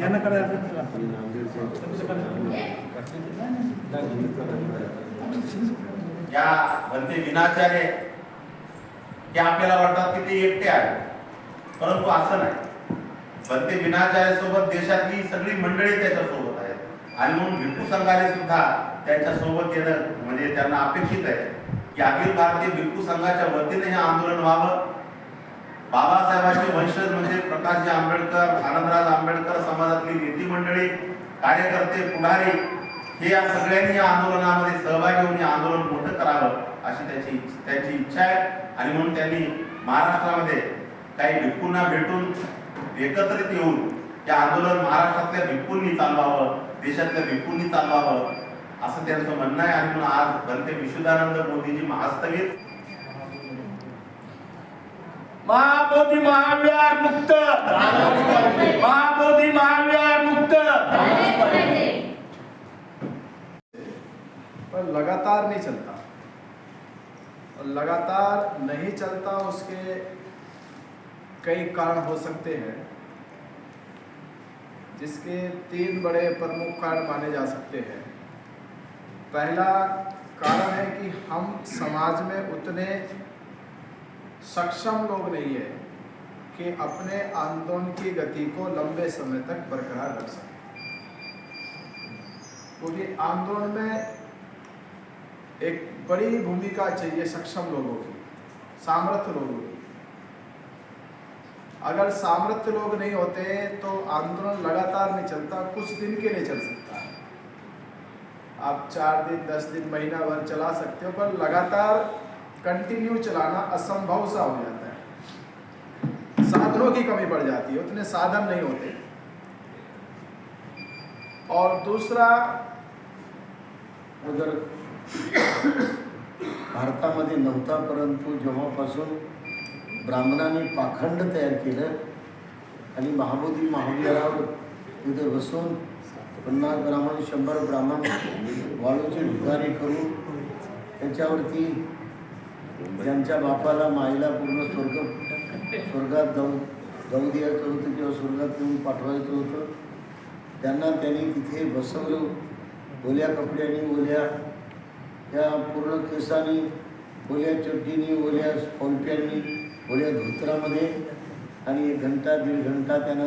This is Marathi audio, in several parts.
यांना या भंते आहे हे आपल्याला वाटतात की ते एकटे आहे परंतु असं नाही. भंते विनाचार्य सोबत देशातली सगळी मंडळी त्याच्यासोबत आहेत. आणि म्हणून भिक्खू संघाने सुद्धा त्यांच्यासोबत येणं म्हणजे त्यांना अपेक्षित आहे. की अखिल भारतीय भिक्खू संघाच्या वतीने हे आंदोलन व्हावं. बाबासाहेबांचे वंशज म्हणजे प्रकाशजी आंबेडकर आनंदराज आंबेडकर समाजातली नेती मंडळी कार्यकर्ते पुढारी हे या सगळ्यांनी या आंदोलनामध्ये सहभागी होऊन हे आंदोलन मोठं करावं अशी त्याची त्यांची इच्छा आहे. आणि म्हणून त्यांनी महाराष्ट्रामध्ये काही भिक्कूंना भेटून एकत्रित येऊन हे आंदोलन महाराष्ट्रातल्या भिक्कूंनी चालवावं देशातल्या भिक्कूंनी चालवावं असं त्यांचं म्हणणं आहे. आणि म्हणून आज बनते विशुद्धानंद मोदीजी महास्तवित महाबोधी महाविहार मुक्त। महाबोधी महाविहार मुक्त। पर लगातार नहीं चलता। और लगातार नहीं चलता उसके कई कारण हो सकते हैं, जिसके तीन बड़े प्रमुख कारण माने जा सकते हैं। पहला कारण है कि हम समाज में उतने सक्षम लोग नहीं है कि अपने आंदोलन की गति को लंबे समय तक बरकरार रख सकें। क्योंकि आंदोलन में एक बड़ी भूमिका चाहिए सक्षम लोगों की सामर्थ्य लोगों की। अगर सामर्थ्य लोग नहीं होते तो आंदोलन लगातार नहीं चलता, कुछ दिन के लिए चल सकता है। आप चार दिन, दस दिन, महीना भर चला सकते हो, पर लगातार कंटिन्यू चलाना असंभव सा हो जाता है। साधनों की कमी पड़ जाती है उतने साधन नहीं होते। और दूसरा अगर भारतामध्ये नव्हता परंतु जेव्हापासून ब्राह्मणांनी पाखंड तयार केलं आणि महाबोधी महाविहारावर तिथे बसून पन्नास ब्राह्मण शंभर ब्राह्मण वाळूचे ढुगारी करून त्याच्यावरती ज्यांच्या बापाला माईला पूर्ण स्वर्ग स्वर्गात जाऊ जाऊ द्यायचं होतं किंवा स्वर्गात नेऊन पाठवायचं होतं त्यांना त्यांनी तिथे बसवलं. ओल्या कपड्यांनी ओल्या त्या पूर्ण केसाने ओल्या चड्डीनी ओल्या फोलप्यांनी ओल्या धोत्रामध्ये आणि एक घंटा दीड घंटा त्यांना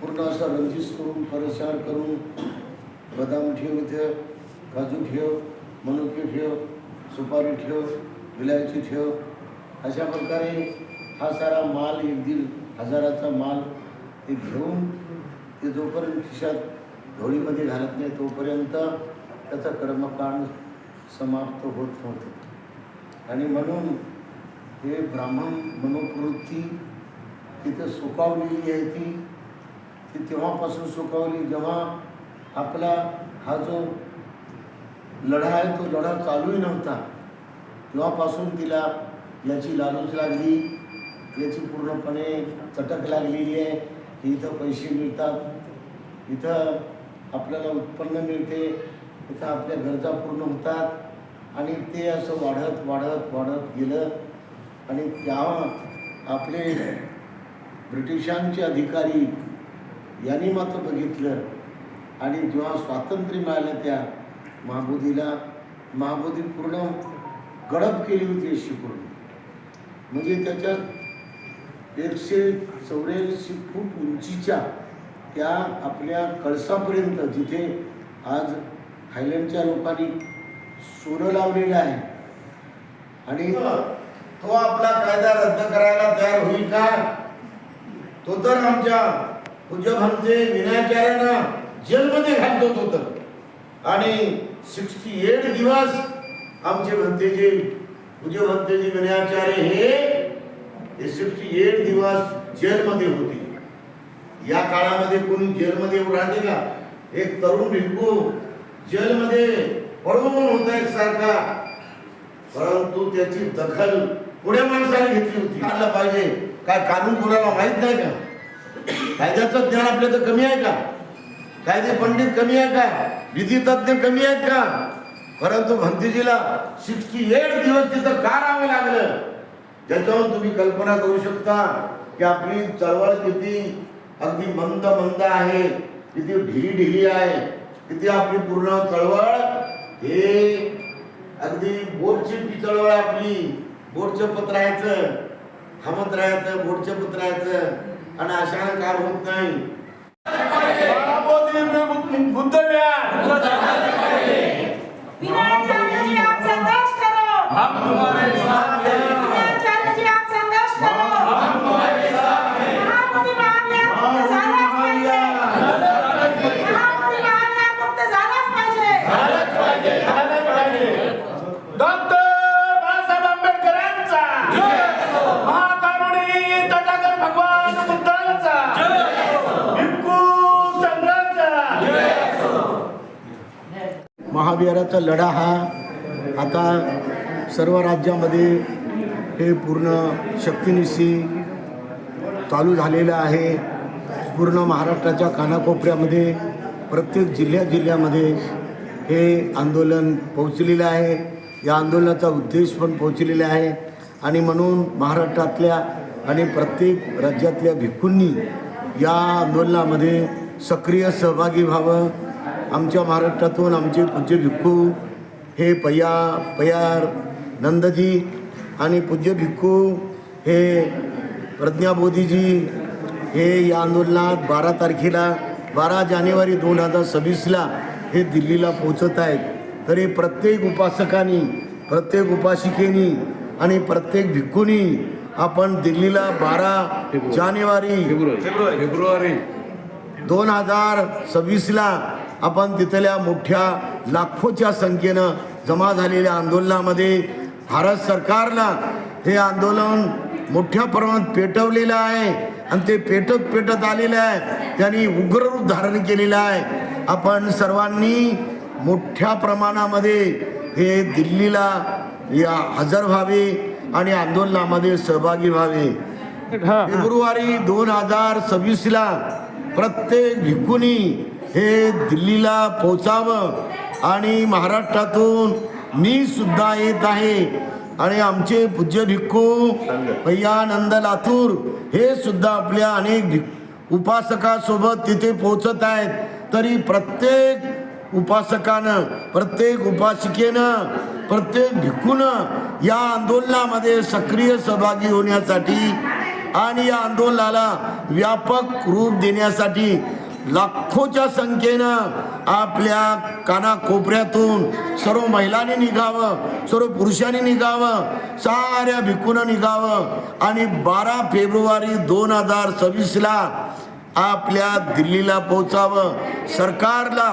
पूर्ण असं रंजिश करून परसार करून बदाम ठेव इथं काजू ठेव मनुके ठेव सुपारी ठेव विलायची ठेव. अशा प्रकारे हा सारा माल एक दीड हजाराचा माल ते घेऊन ते जोपर्यंत खिशात ढोळीमध्ये घालत नाही तोपर्यंत त्याचा कर्मकांड समाप्त होत नव्हतं. आणि म्हणून हे ब्राह्मण मनोप्रवृत्ती तिथं सुकावलेली आहे ती. ती तेव्हापासून सुकावली जेव्हा आपला हा जो लढा आहे तो लढा चालूही नव्हता. तेव्हापासून तिला याची लालूच लागली याची पूर्णपणे चटक लागलेली आहे. की इथं पैसे मिळतात इथं आपल्याला उत्पन्न मिळते इथं आपल्या गरजा पूर्ण होतात. आणि ते असं वाढत वाढत वाढत गेलं. आणि तेव्हा आपले ब्रिटिशांचे अधिकारी यांनी मात्र बघितलं. आणि जेव्हा स्वातंत्र्य मिळालं त्या महाबोधीला महाबोधी पूर्ण गडप केली होती शिकून म्हणजे त्याच्यात एकशे चौऱ्याऐंशी फूट उंचीच्या त्या आपल्या कळसापर्यंत जिथे आज थायलंडच्या लोकांनी सोनं लावलेलं आहे. आणि तो आपला कायदा रद्द करायला तयार होईल का? तो तर आमच्या पूज्य भंते विनाचार्यांना जेलमध्ये घालतो तो तर. आणि सिक्स्टी एट दिवस आमचे भंतेजी पूज्य भंतेजी विनाचार्य हे सिक्स्टी एट दिवस जेलमध्ये होते या काळामध्ये कोणी जेलमध्ये राहते का? एक तरुण भिक्खू जेलमध्ये पडून होता एकसारखा. परंतु त्याची दखल पुढे माणसाने घेतली होती. आलं पाहिजे. काय कानून कोणाला माहीत नाही का? कायद्याचं ज्ञान आपल्या तर कमी आहे का? कायदे पंडित कमी आहे का? विधी तज्ज्ञ कमी आहेत का? परंतु भंतीजीला सिक्स्टी एट दिवस तिथं का राहावं लागलं? त्याच्यावरून तुम्ही कल्पना करू शकता की आपली चळवळ किती अगदी मंद मंद आहे किती ढिली ढिली आहे किती आपली पूर्ण चळवळ. हे अगदी बोटची ती चळवळ आपली बोटचं पत्र राहायचं थांबत राहायचं बोटचं पत्र राहायचं आणि अशाने काम होत नाही? बुद्ध हम तुम्हारे साथ हैं महाविहाराचा लढा हा आता सर्व राज्यामध्ये हे पूर्ण शक्तिनिशी चालू झालेलं आहे. पूर्ण महाराष्ट्राच्या कानाकोपऱ्यामध्ये प्रत्येक जिल्ह्या जिल्ह्यामध्ये हे आंदोलन पोहोचलेलं आहे. या आंदोलनाचा उद्देश पण पोहोचलेला आहे. आणि म्हणून महाराष्ट्रातल्या आणि प्रत्येक राज्यातल्या भिक्खूंनी या आंदोलनामध्ये सक्रिय सहभागी व्हावं. आमच्या महाराष्ट्रातून आमचे पूज्य भिक्खू हे पय्या पयार नंदजी आणि पूज्य भिक्खू हे प्रज्ञाबोधीजी हे या आंदोलनात बारा तारखेला बारा जानेवारी दोन हजार सव्वीसला हे दिल्लीला पोचत आहेत. तरी प्रत्येक उपासकांनी प्रत्येक उपासिकेनी आणि प्रत्येक भिक्खूनी आपण दिल्लीला बारा जानेवारी फेब्रुवारी. दोन हजार सव्वीसला आपण तिथल्या मोठ्या लाखोच्या संख्येनं जमा झालेल्या आंदोलनामध्ये भारत सरकारला हे आंदोलन मोठ्या प्रमाणात पेटवलेलं आहे. आणि ते पेटत पेटत आलेलं आहे. त्यांनी उग्र रूप धारण केलेलं आहे. आपण सर्वांनी मोठ्या प्रमाणामध्ये हे दिल्लीला या हजर व्हावे आणि आंदोलनामध्ये सहभागी व्हावे. फेब्रुवारी दोन हजार सव्वीसला प्रत्येक भिक्खूनी हे दिल्लीला पोचावं आणि महाराष्ट्रातून मी सुद्धा येत आहे. आणि आमचे पूज्य भिक्खू भैयानंद लातूर हे सुद्धा आपल्या अनेक उपासकासोबत तिथे पोचत आहेत. तरी प्रत्येक उपासकानं प्रत्येक उपासिकेनं प्रत्येक भिक्खूनं या आंदोलनामध्ये सक्रिय सहभागी होण्यासाठी आणि या आंदोलनाला व्यापक रूप देण्यासाठी लाखोच्या संख्येनं आपल्या कानाकोपऱ्यातून सर्व महिलांनी निघावं सर्व पुरुषांनी निघावं साऱ्या भिकूनं निघावं. आणि बारा फेब्रुवारी दोन हजार सव्वीसला आपल्या दिल्लीला पोचावं सरकारला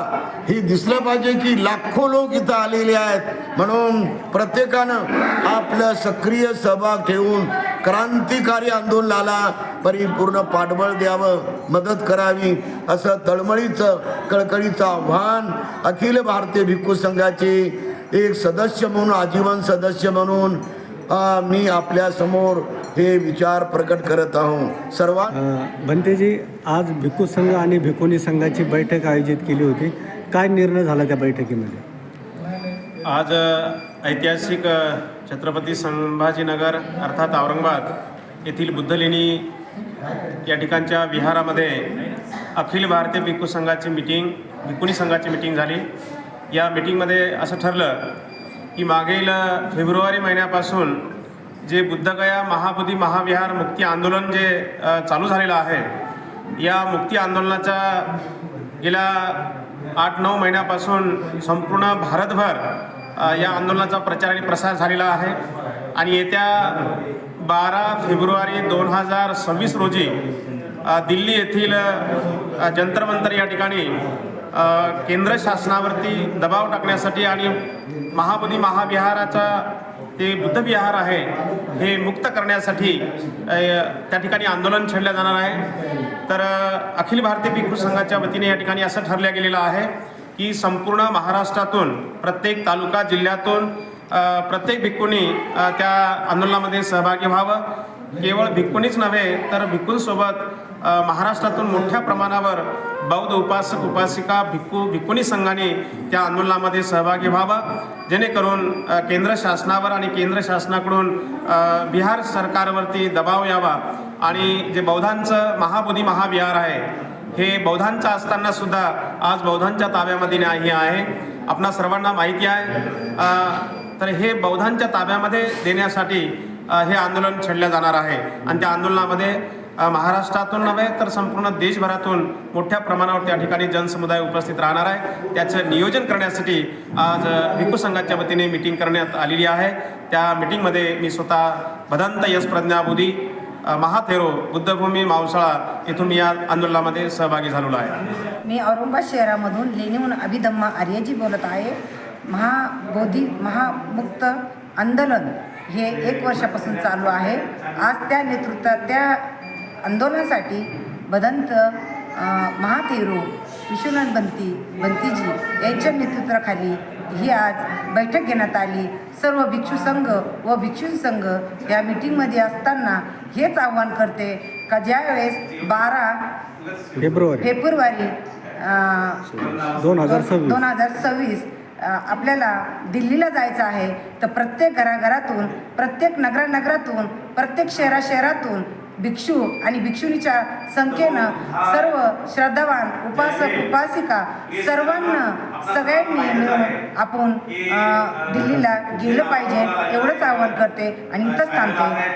हे दिसलं पाहिजे की लाखो लोक इथं आलेले आहेत. म्हणून प्रत्येकानं आपलं सक्रिय सहभाग ठेवून क्रांतिकारी आंदोलनाला परिपूर्ण पाठबळ द्यावं मदत करावी असं तळमळीचं कळकळीचं आव्हान अखिल भारतीय भिक्खू संघाचे एक सदस्य म्हणून आजीवन सदस्य म्हणून मी आपल्यासमोर हे विचार प्रकट करत आहोत सर्वां बनतेजी आज भिक्खू संघ आणि भिक्खुनी संघाची बैठक आयोजित केली होती. काय निर्णय झाला त्या बैठकीमध्ये? आज ऐतिहासिक छत्रपती संभाजीनगर अर्थात औरंगाबाद येथील बुद्धलेणी या ठिकाणच्या विहारामध्ये अखिल भारतीय भिक्खू संघाची मिटिंग भिक्खुनी संघाची मिटिंग झाली. या मिटिंगमध्ये असं ठरलं की मागील फेब्रुवारी महिन्यापासून जे बुद्धगया महाबुद्धी महाविहार मुक्ती आंदोलन जे चालू झालेलं आहे या मुक्ती आंदोलनाच्या गेल्या आठ नऊ महिन्यापासून संपूर्ण भारतभर या आंदोलनाचा प्रचार आणि प्रसार झालेला आहे. आणि येत्या बारा फेब्रुवारी दोन हजार सव्वीस रोजी दिल्ली येथील जंतरमंतर या ठिकाणी केंद्र शासनावरती दबाव टाकण्यासाठी आणि महाबोधी महाविहाराचा ते बुद्धविहार आहे हे मुक्त करण्यासाठी त्या ठिकाणी आंदोलन छेडलं जाणार आहे. तर अखिल भारतीय भिक्खू संघाच्या वतीने या ठिकाणी असं ठरलं गेलेलं आहे की संपूर्ण महाराष्ट्रातून प्रत्येक तालुका जिल्ह्यातून प्रत्येक भिक्खूंनी त्या आंदोलनामध्ये सहभागी व्हावं. केवळ भिक्खूंनीच नव्हे तर भिक्खूंसोबत महाराष्ट्रातून मोठ्या प्रमाणावर बौद्ध उपासक उपासिका भिक्खू भिक्खुनी संघाने त्या आंदोलनामध्ये सहभागी व्हावं. जेणेकरून केंद्र शासनावर आणि केंद्र शासनाकडून बिहार सरकारवरती दबाव यावा आणि जे बौद्धांचं महाबोधी महाविहार आहे हे बौद्धांचं असताना सुद्धा आज बौद्धांच्या ताब्यामध्ये नाही आहे. आपणा सर्वांना माहिती आहे तर हे बौद्धांच्या ताब्यामध्ये देण्यासाठी हे आंदोलन छेडलं जाणार आहे. आणि त्या आंदोलनामध्ये महाराष्ट्रातून नव्हे तर संपूर्ण देशभरातून मोठ्या प्रमाणावर त्या ठिकाणी जनसमुदाय उपस्थित राहणार आहे. त्याचं नियोजन करण्यासाठी आज अ, भिक्खू संघाच्या वतीने मिटिंग करण्यात आलेली आहे. त्या मिटिंगमध्ये मी स्वतः भदंत यश प्रज्ञाबुधी महाथेरो बुद्धभूमी मावसाळा इथून मी या आंदोलनामध्ये सहभागी झालेलो आहे. मी औरंगाबाद शहरामधून लेणीहून अभिधम्मा आर्यजी बोलत आहे. महाबोधी महामुक्त आंदोलन हे एक वर्षापासून चालू आहे. आज त्या नेतृत्वात त्या आंदोलनासाठी बदंत अ, महाथेरो विश्वनाथ बंती बंतीजी यांच्या नेतृत्वाखाली ही आज बैठक घेण्यात आली. सर्व भिक्षू संघ व भिक्षू संघ या मिटिंगमध्ये असताना हेच आव्हान करते का ज्यावेळेस बारा फेब्रुवारी. फेब्रुवारी दोन हजार सव्वीस. दोन हजार सव्वीस आपल्याला दिल्लीला जायचं आहे तर प्रत्येक घराघरातून प्रत्येक नगरानगरातून प्रत्येक शहरा शहरातून भिक्षू आणि भिक्षुणीच्या संख्येनं सर्व श्रद्धावान उपासक उपासिका सर्वांना सगळ्यांनी मिळून आपण दिल्लीला गेलं पाहिजे एवढंच आवाहन करते आणि इथंच थांबते.